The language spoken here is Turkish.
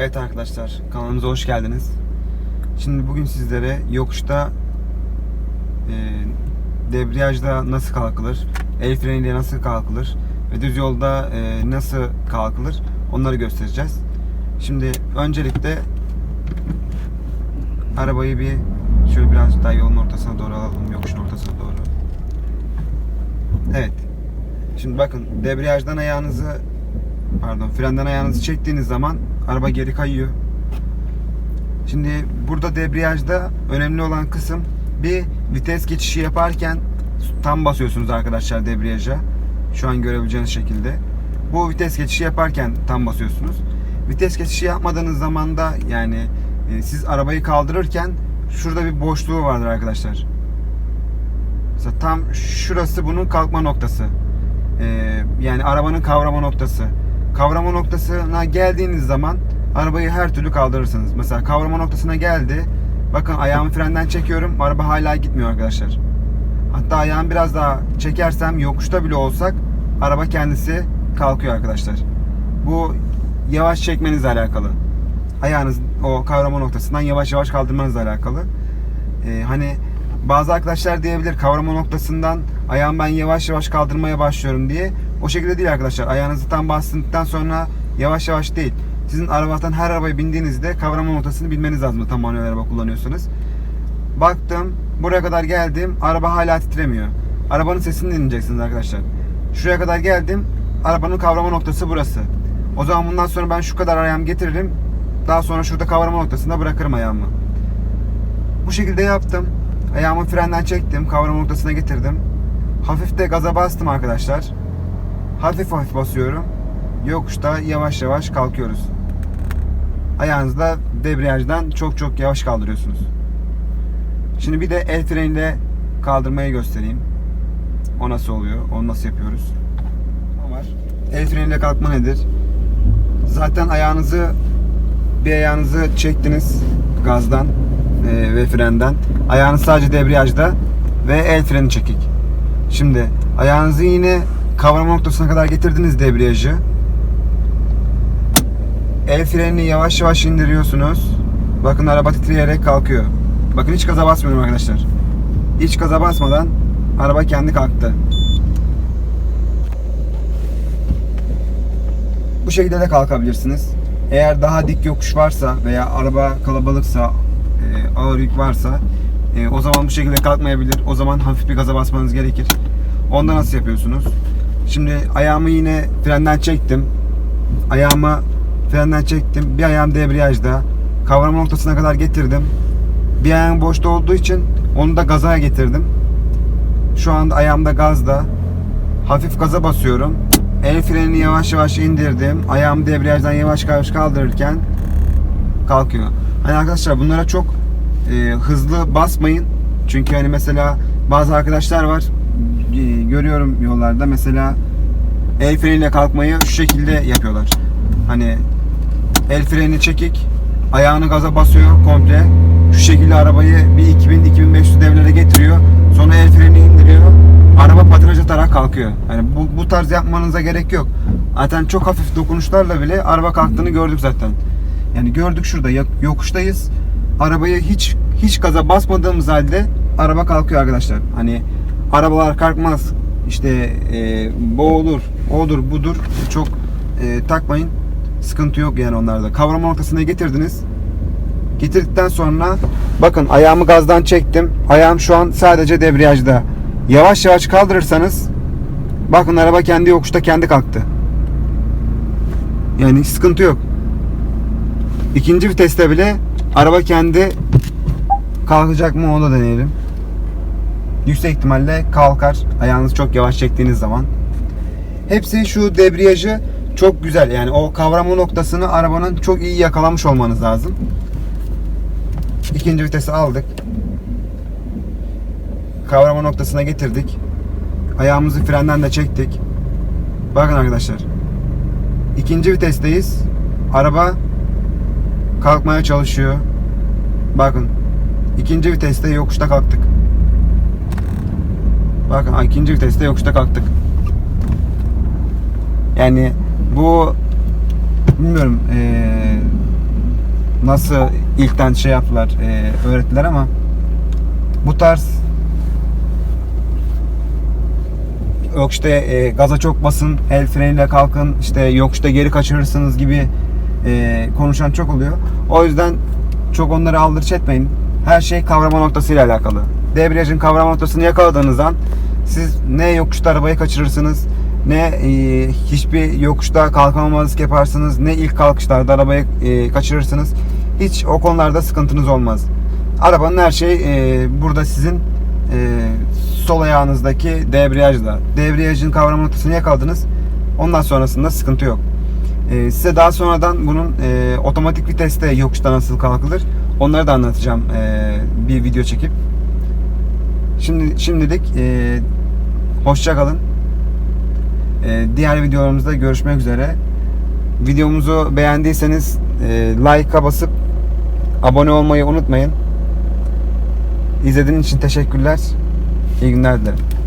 Evet arkadaşlar kanalımıza hoş geldiniz. Şimdi bugün sizlere yokuşta e, debriyajda nasıl kalkılır, el freniyle nasıl kalkılır ve düz yolda e, nasıl kalkılır onları göstereceğiz. Şimdi öncelikle arabayı bir şöyle biraz daha yolun ortasına doğru alalım, yokuşun ortasına doğru. Evet. Şimdi bakın debriyajdan ayağınızı pardon frenden ayağınızı çektiğiniz zaman araba geri kayıyor. Şimdi burada debriyajda önemli olan kısım bir vites geçişi yaparken tam basıyorsunuz arkadaşlar debriyaja. Şu an görebileceğiniz şekilde. Bu vites geçişi yaparken tam basıyorsunuz. Vites geçişi yapmadığınız zaman da yani e, siz arabayı kaldırırken şurada bir boşluğu vardır arkadaşlar. Mesela tam şurası bunun kalkma noktası. Ee, yani arabanın kavrama noktası. Kavrama noktasına geldiğiniz zaman arabayı her türlü kaldırırsınız. Mesela kavrama noktasına geldi. Bakın ayağımı frenden çekiyorum. Araba hala gitmiyor arkadaşlar. Hatta ayağımı biraz daha çekersem yokuşta bile olsak araba kendisi kalkıyor arkadaşlar. Bu yavaş çekmenizle alakalı. Ayağınız o kavrama noktasından yavaş yavaş kaldırmanızla alakalı. Ee, hani bazı arkadaşlar diyebilir kavrama noktasından ayağımı ben yavaş yavaş kaldırmaya başlıyorum diye. O şekilde değil arkadaşlar. Ayağınızı tam bastıktan sonra yavaş yavaş değil. Sizin arabadan her arabaya bindiğinizde kavrama noktasını bilmeniz lazım tam manuel araba kullanıyorsanız. Baktım buraya kadar geldim araba hala titremiyor. Arabanın sesini dinleyeceksiniz arkadaşlar. Şuraya kadar geldim arabanın kavrama noktası burası. O zaman bundan sonra ben şu kadar ayağımı getiririm. Daha sonra şurada kavrama noktasında bırakırım ayağımı. Bu şekilde yaptım. Ayağımı frenden çektim. Kavrama noktasına getirdim. Hafif de gaza bastım arkadaşlar. Hafif hafif basıyorum. Yokuşta yavaş yavaş kalkıyoruz. Ayağınızı da debriyajdan çok çok yavaş kaldırıyorsunuz. Şimdi bir de el freniyle kaldırmayı göstereyim. O nasıl oluyor? Onu nasıl yapıyoruz? Var. El freniyle kalkma nedir? Zaten ayağınızı bir ayağınızı çektiniz gazdan e, ve frenden. Ayağınız sadece debriyajda ve el freni çekik. Şimdi ayağınızı yine kavrama noktasına kadar getirdiniz debriyajı. El frenini yavaş yavaş indiriyorsunuz. Bakın araba titreyerek kalkıyor. Bakın hiç gaza basmıyorum arkadaşlar. Hiç gaza basmadan araba kendi kalktı. Bu şekilde de kalkabilirsiniz. Eğer daha dik yokuş varsa veya araba kalabalıksa, e, ağır yük varsa e, o zaman bu şekilde kalkmayabilir. O zaman hafif bir gaza basmanız gerekir. Onda nasıl yapıyorsunuz? Şimdi ayağımı yine frenden çektim. Ayağımı frenden çektim. Bir ayağım debriyajda. Kavrama noktasına kadar getirdim. Bir ayağım boşta olduğu için onu da gaza getirdim. Şu anda ayağımda gazda. Hafif gaza basıyorum. El frenini yavaş yavaş indirdim. Ayağımı debriyajdan yavaş yavaş kaldırırken kalkıyor. Hani arkadaşlar bunlara çok e, hızlı basmayın. Çünkü hani mesela bazı arkadaşlar var e, görüyorum yollarda mesela el freniyle kalkmayı şu şekilde yapıyorlar. Hani el freni çekik, ayağını gaza basıyor komple. Şu şekilde arabayı bir 2000-2500 devirlere getiriyor. Sonra el freni indiriyor. Araba patinaj atarak kalkıyor. Yani bu, bu tarz yapmanıza gerek yok. Zaten çok hafif dokunuşlarla bile araba kalktığını gördük zaten. Yani gördük şurada yokuştayız. Arabayı hiç hiç gaza basmadığımız halde araba kalkıyor arkadaşlar. Hani arabalar kalkmaz. İşte e, boğulur, odur budur. Çok e, takmayın. Sıkıntı yok yani onlarda. Kavrama noktasına getirdiniz. Getirdikten sonra bakın ayağımı gazdan çektim. Ayağım şu an sadece debriyajda. Yavaş yavaş kaldırırsanız bakın araba kendi yokuşta kendi kalktı. Yani hiç sıkıntı yok. İkinci viteste bile araba kendi kalkacak mı onu da deneyelim. Yüksek ihtimalle kalkar. Ayağınızı çok yavaş çektiğiniz zaman. Hepsi şu debriyajı çok güzel. Yani o kavrama noktasını arabanın çok iyi yakalamış olmanız lazım. İkinci vitesi aldık. Kavrama noktasına getirdik. Ayağımızı frenden de çektik. Bakın arkadaşlar. İkinci vitesteyiz. Araba kalkmaya çalışıyor. Bakın. ikinci viteste yokuşta kalktık. Bakın ikinci viteste yokuşta kalktık. Yani bu bilmiyorum eee, nasıl ilkten şey yaptılar, e, öğrettiler ama bu tarz yok işte e, gaza çok basın, el freniyle kalkın, işte yokuşta geri kaçırırsınız gibi e, konuşan çok oluyor. O yüzden çok onları aldırış etmeyin. Her şey kavrama noktasıyla alakalı. Debriyajın kavrama noktasını yakaladığınız an siz ne yokuşta arabayı kaçırırsınız, ne e, hiçbir yokuşta kalkamamazlık yaparsınız, ne ilk kalkışlarda arabayı e, kaçırırsınız. Hiç o konularda sıkıntınız olmaz. Arabanın her şeyi e, burada sizin sol ayağınızdaki debriyajda. Debriyajın kavrama noktasını yakaladınız. Ondan sonrasında sıkıntı yok. Size daha sonradan bunun e, otomatik viteste yokuşta nasıl kalkılır onları da anlatacağım e, bir video çekip. Şimdi şimdilik e, hoşça kalın. E, diğer videolarımızda görüşmek üzere. Videomuzu beğendiyseniz e, like'a basıp abone olmayı unutmayın. İzlediğiniz için teşekkürler. İyi günler dilerim.